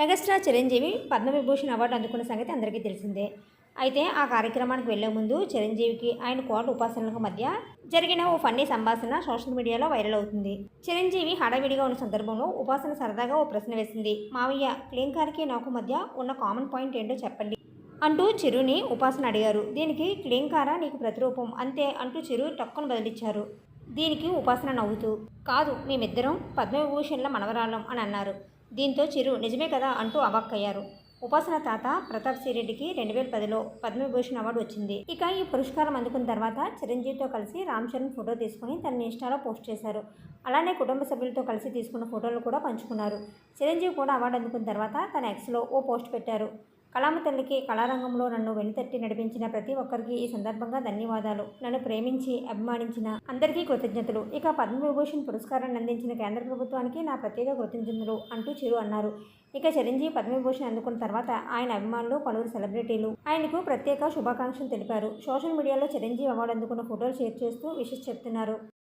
Megastar Chiranjeevi Padma Vibhushan award అందుకున్న సంగతి అందరికీ తెలిసిందే. అయితే ఆ కార్యక్రమానికి వెళ్ళే ముందు చిరంజీవికి ఆయన కోట ఉపాసనలకు మధ్య జరిగిన ఓ ఫన్నీ సంభాషణ సోషల్ మీడియాలో వైరల్ అవుతుంది. చిరంజీవి హడావిడిగా ఉన్న సందర్భంలో ఉపాసన సరదాగా ఓ ప్రశ్న వేసింది. మావయ్య క్లింకార్కి నాకు మధ్య ఉన్న కామన్ పాయింట్ ఏంటో చెప్పండి అంటూ చిరుని ఉపాసన అడిగారు. దీనికి క్లీంకార నీకు ప్రతిరూపం అంతే అంటూ చిరు టక్కును బదిలిచ్చారు. దీనికి ఉపాసన నవ్వుతూ కాదు మేమిద్దరం పద్మవిభూషణ్ల మనవరాలం అని అన్నారు. దీంతో చిరు నిజమే కదా అంటూ అవాక్కయ్యారు. ఉపాసన తాత ప్రతాప్ సిరెడ్డికి రెండు వేల పదిలో పద్మభూషణ్ అవార్డు వచ్చింది. ఇక ఈ పురస్కారం అందుకున్న తర్వాత చిరంజీవితో కలిసి రామ్ చరణ్ ఫోటో తీసుకుని తన ఇన్స్టాలో పోస్ట్ చేశారు. అలానే కుటుంబ సభ్యులతో కలిసి తీసుకున్న ఫోటోలు కూడా పంచుకున్నారు. చిరంజీవి కూడా అవార్డు అందుకున్న తర్వాత తన ఎక్స్లో ఓ పోస్ట్ పెట్టారు. కళామ తల్లికి కళారంగంలో నన్ను వెనుతట్టి నడిపించిన ప్రతి ఒక్కరికి ఈ సందర్భంగా ధన్యవాదాలు. నన్ను ప్రేమించి అభిమానించిన అందరికీ కృతజ్ఞతలు. ఇక పద్మవిభూషణ్ పురస్కారాన్ని అందించిన కేంద్ర ప్రభుత్వానికి నా ప్రత్యేక కృతజ్ఞతలు అంటూ చిరు అన్నారు. ఇక చిరంజీవి పద్మవిభూషణ్ అందుకున్న తర్వాత ఆయన అభిమానులు పలువురు సెలబ్రిటీలు ఆయనకు ప్రత్యేక శుభాకాంక్షలు తెలిపారు. సోషల్ మీడియాలో చిరంజీవి అవార్డు అందుకున్న ఫోటోలు షేర్ చేస్తూ విషెస్ చెప్తున్నారు.